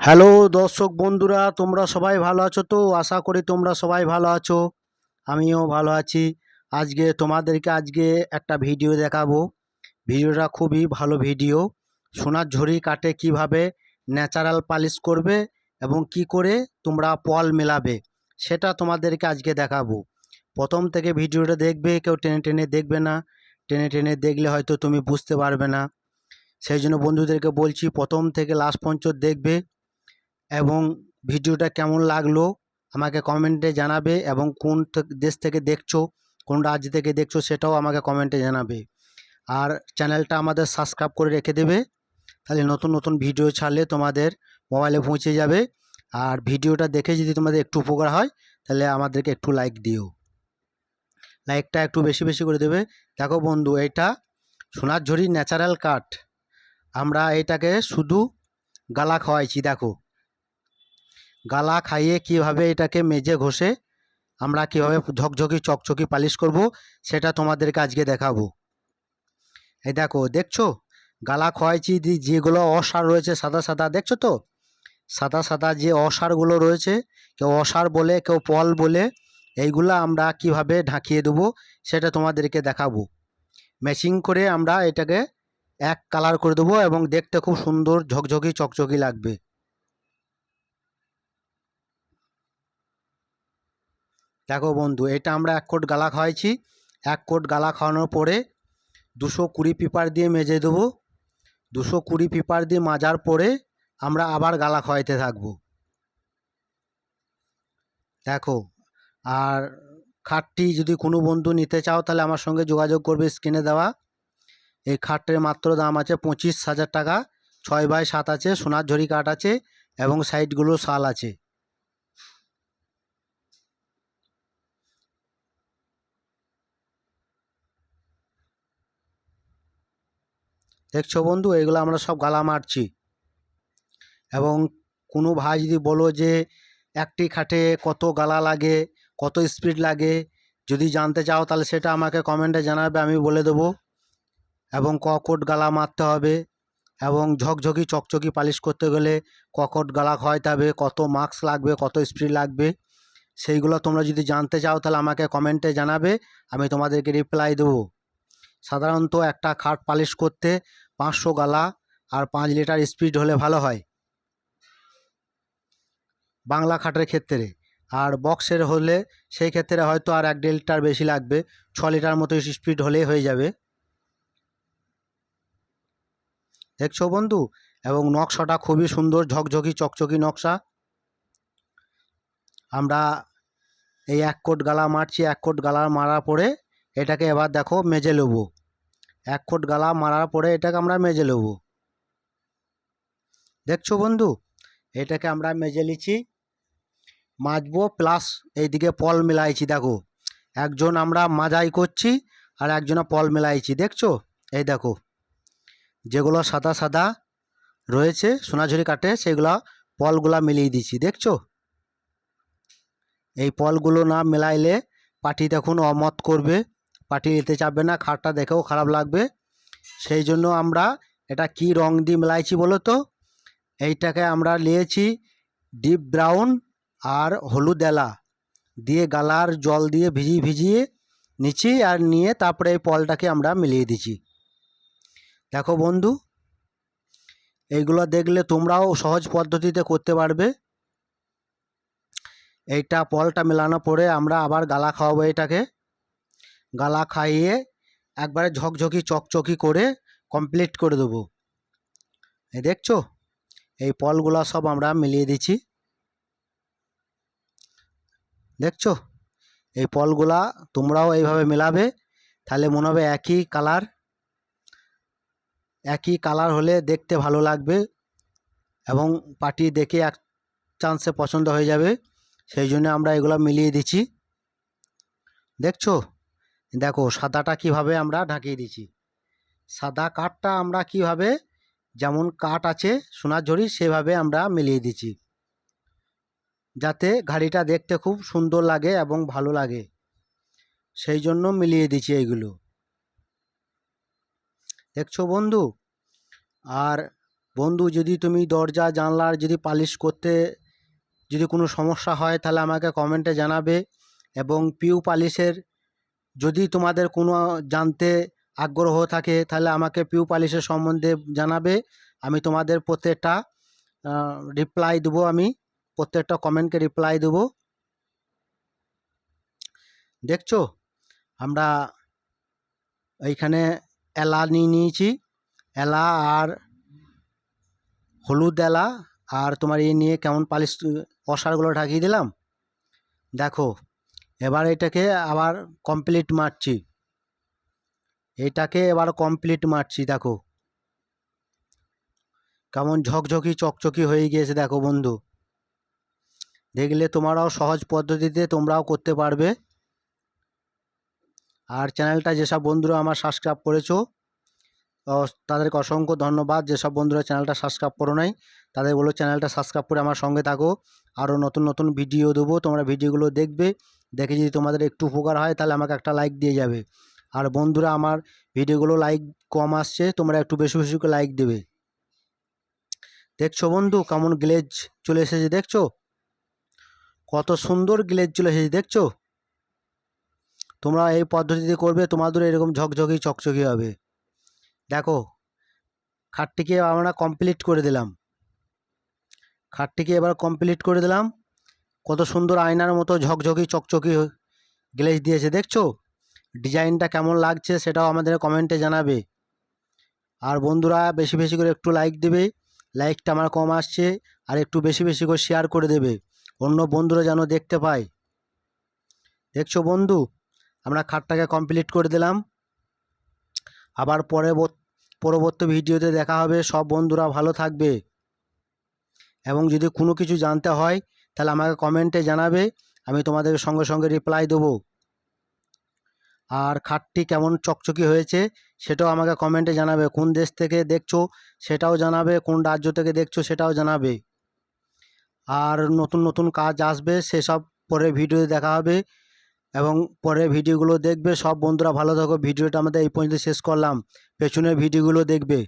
Hello দর্শক বন্ধুরা, তোমরা সবাই ভালো আছো তো? আশা করি তোমরা সবাই ভালো আছো। আমিও ভালো আছি। আজকে তোমাদেরকে আজকে একটা ভিডিও দেখাবো। ভিডিওটা খুবই ভালো ভিডিও। সোনার ঝুড়ি কাটে কীভাবে ন্যাচারাল পালিশ করবে এবং কি করে তোমরা পল মেলাবে, সেটা তোমাদেরকে আজকে দেখাবো। প্রথম থেকে ভিডিওটা দেখবে, কেউ টেনে টেনে দেখবে না। টেনে টেনে দেখলে হয়তো তুমি বুঝতে পারবে না। সেই জন্য বন্ধুদেরকে বলছি, প্রথম থেকে লাস্ট পর্যন্ত দেখবে। এবং ভিডিওটা কেমন লাগল আমাকে কমেন্টে জানাবে এবং কোন দেশ থেকে দেখছ, কোন রাজ্য থেকে দেখছ সেটাও আমাকে কমেন্টে জানাবে। আর চ্যানেলটা আমাদের সাবস্ক্রাইব করে রেখে দেবে, তাহলে নতুন নতুন ভিডিও ছাড়লে তোমাদের মোবাইলে পৌঁছে যাবে। আর ভিডিওটা দেখে যদি তোমাদের একটু উপকার হয়, তাহলে আমাদেরকে একটু লাইক দিও। লাইকটা একটু বেশি বেশি করে দেবে। দেখো বন্ধু, এটা সোনার ঝুড়ি ন্যাচারাল কাঠ আমরা এটাকে শুধু গালা খাওয়াইছি, দেখো। গালা খাইয়ে কীভাবে এটাকে মেজে ঘষে আমরা কীভাবে ঝকঝকি, চকচকি, পালিশ করব, সেটা তোমাদেরকে আজকে দেখাবো। এই দেখো, দেখছ? গালা খোয়াইছি যেগুলো অসার রয়েছে, সাদা সাদা, দেখছ তো? সাদা সাদা যে অসারগুলো রয়েছে, কেউ অসার বলে, কেউ পল বলে, এইগুলো আমরা কীভাবে ঢাকিয়ে দেবো, সেটা তোমাদেরকে দেখাবো। ম্যাচিং করে আমরা এটাকে এক কালার করে দেবো এবং দেখতে খুব সুন্দর ঝকঝকি, চকচকি লাগবে। দেখো বন্ধু, এটা আমরা এক কোট গালা খাওয়াইছি। এক কোট গালা খাওয়ানোর পরে দুশো কুড়ি পেপার দিয়ে মেজে দেবো। দুশো কুড়ি পেপার দিয়ে মাজার পরে আমরা আবার গালা খাওয়াইতে থাকব। দেখো, আর খাটটি যদি কোনো বন্ধু নিতে চাও, তাহলে আমার সঙ্গে যোগাযোগ করবে স্ক্রিনে দেওয়া। এই খাটের মাত্র দাম আছে পঁচিশ হাজার টাকা, ছয় বাই সাত আছে, সোনার ঝুড়ি কাঠ আছে এবং সাইডগুলো শাল আছে। দেখছ বন্ধু? এগুলো আমরা সব গালা মারছি। এবং কোনো ভাই যদি বলো যে একটি খাটে কত গালা লাগে, কত স্পিড লাগে, যদি জানতে চাও তাহলে সেটা আমাকে কমেন্টে জানাবে, আমি বলে দেবো। এবং ককট গালা মারতে হবে এবং ঝকঝকি, চকচকি পালিশ করতে গেলে ককট গালা খাওয়াইতে হবে, কত মার্কস লাগবে, কত স্পিড লাগবে, সেইগুলো তোমরা যদি জানতে চাও তাহলে আমাকে কমেন্টে জানাবে, আমি তোমাদেরকে রিপ্লাই দেবো। সাধারণত একটা খাট পালিশ করতে পাঁচশো গালা আর পাঁচ লিটার স্পিড হলে ভালো হয়। বাংলা খাটের ক্ষেত্রে। আর বক্সের হলে সেই ক্ষেত্রে হয়তো আর এক দেড় লিটার বেশি লাগবে, ছ লিটার মতো স্পিড হলেই হয়ে যাবে। দেখছ বন্ধু? এবং নকশাটা খুবই সুন্দর, ঝকঝকি, চকচকি নকশা। আমরা এই এক কোট গালা মারছি, এক কোট গালা মারার পরে এটাকে এবার দেখো মেজে নেব। এক কোট গালা মারার পরে এটাকে আমরা মেজে নেব। দেখছ বন্ধু? এটাকে আমরা মেজে নিচ্ছি। মাজবো প্লাস এইদিকে পল মেলাইছি, দেখো। একজন আমরা মাজাই করছি আর একজনে পল মেলাইছি, দেখছ? এই দেখো। যেগুলো সাদা সাদা রয়েছে, সোনাঝুরি কাটে, সেগুলো পলগুলা মিলিয়ে দিচ্ছি, দেখছ? এই পলগুলো না মেলাইলে পাটি দেখুন অমত করবে। পাটি নিতে চাবে না, খাটটা দেখেও খারাপ লাগবে। সেই জন্য আমরা এটা কি রং দিয়ে মেলাইছি বলো তো? এইটাকে আমরা নিয়েছি ডিপ ব্রাউন আর হলুদ এলা। দিয়ে গালার জল দিয়ে ভিজিয়ে ভিজিয়ে নিচ্ছি আর নিয়ে তারপরে এই পলটাকে আমরা মিলিয়ে দিচ্ছি। দেখো বন্ধু, এইগুলো দেখলে তোমরাও সহজ পদ্ধতিতে করতে পারবে। এইটা পলটা মেলানোর পরে আমরা আবার গালা খাওয়াবো এটাকে। গালা খাইয়ে একবারে ঝকঝকি, চকচকি করে কমপ্লিট করে দেবো। এই দেখছ? এই পলগুলা সব আমরা মিলিয়ে দিচ্ছি। দেখছ? এই পলগুলা তোমরাও এইভাবে মেলাবে, তাহলে মনে হবে একই কালার। একই কালার হলে দেখতে ভালো লাগবে এবং পার্টি দেখে এক চান্সে পছন্দ হয়ে যাবে, সেই জন্য আমরা এগুলো মিলিয়ে দিচ্ছি। দেখছ? দেখো সাদাটা কীভাবে আমরা ঢাকিয়ে দিচ্ছি সাদা কাঠটা আমরা কীভাবে, যেমন কাঠ আছে সোনার ঝুড়ি, সেভাবে আমরা মিলিয়ে দিচ্ছি যাতে ঘাড়িটা দেখতে খুব সুন্দর লাগে এবং ভালো লাগে। সেই জন্য মিলিয়ে দিচ্ছি এইগুলো। দেখছ বন্ধু? আর বন্ধু, যদি তুমি দরজা, জানলার যদি পালিশ করতে যদি কোনো সমস্যা হয়, তাহলে আমাকে কমেন্টে জানাবে এবং পিউ পালিশের যদি তোমাদের কোনো জানতে আগ্রহ থাকে, তাহলে আমাকে পিউ পালিশের সম্বন্ধে জানাবে। আমি তোমাদের প্রত্যেকটা রিপ্লাই দেবো আমি। প্রত্যেকটা কমেন্টকে রিপ্লাই দেবো। দেখছ? আমরা এইখানে এলা নিয়ে নিয়েছি। এলা আর হলুদ এলা। আর তোমার এই নিয়ে কেমন পালিশ অসারগুলো ঢাকিয়ে দিলাম। দেখো এবার এটাকে আবার কমপ্লিট মারছি। এটাকে এবার কমপ্লিট মারছি, দেখো। কেমন ঝকঝকি, চকচকি হয়ে গিয়েছে, দেখো বন্ধু। দেখলে তোমরাও সহজ পদ্ধতিতে তোমরাও করতে পারবে। আর চ্যানেলটা যেসব বন্ধুরা আমার সাবস্ক্রাইব করেছ তাদেরকে অসংখ্য ধন্যবাদ। যেসব বন্ধুরা চ্যানেলটা সাবস্ক্রাইব করো নাই, তাদের বলো চ্যানেলটা সাবস্ক্রাইব করে আমার সঙ্গে থাকো। আরও নতুন নতুন ভিডিও দেবো, তোমরা ভিডিওগুলো দেখবে। দেখে যদি তোমাদের একটু উপকার হয়, তাহলে আমাকে একটা লাইক দিয়ে যাবে। আর বন্ধুরা, আমার ভিডিওগুলো লাইক কম আসছে, তোমরা একটু বেশি বেশি করে লাইক দেবে। দেখছ বন্ধু, কেমন গ্লেজ চলে এসেছে দেখছ? কত সুন্দর গ্লেজ চলে এসেছে দেখছ? তোমরা এই পদ্ধতিতে করবে, তোমাদের এরকম ঝকঝকি চকচকি হবে। দেখো, খাটটিকে আমরা কমপ্লিট করে দিলাম। খাটটিকে এবার কমপ্লিট করে দিলাম। কত সুন্দর আয়নার মতো ঝকঝকি চকচকি গ্লেজ দিয়েছে, দেখছ? ডিজাইনটা কেমন লাগছে সেটাও আমাদের কমেন্টে জানাবে। আর বন্ধুরা, বেশি বেশি করে একটু লাইক দেবে লাইকটা আমার কম আসছে, আর একটু বেশি বেশি করে শেয়ার করে দেবে, অন্য বন্ধুরা যেন দেখতে পায়। দেখছ বন্ধু? আমরা খাটটাকে কমপ্লিট করে দিলাম। আবার পরে পরবর্তী ভিডিওতে দেখা হবে। সব বন্ধুরা ভালো থাকবে। এবং যদি কোনো কিছু জানতে হয় তাহলে আমাকে কমেন্টে জানাবে, আমি তোমাদের সঙ্গে সঙ্গে রিপ্লাই দেবো। আর খাটটি কেমন চকচকি হয়েছে, সেটাও আমাকে কমেন্টে জানাবে। কোন দেশ থেকে দেখছ, সেটাও জানাবে। কোন রাজ্য থেকে দেখছ, সেটাও জানাবে। আর নতুন নতুন কাজ আসবে, সেসব পরে ভিডিও দেখা হবে। এবং পরে ভিডিওগুলো দেখবে। সব বন্ধুরা ভালো থাকো। ভিডিওটা আমাদের এই পর্যন্ত শেষ করলাম। পেছনের ভিডিওগুলো দেখবে।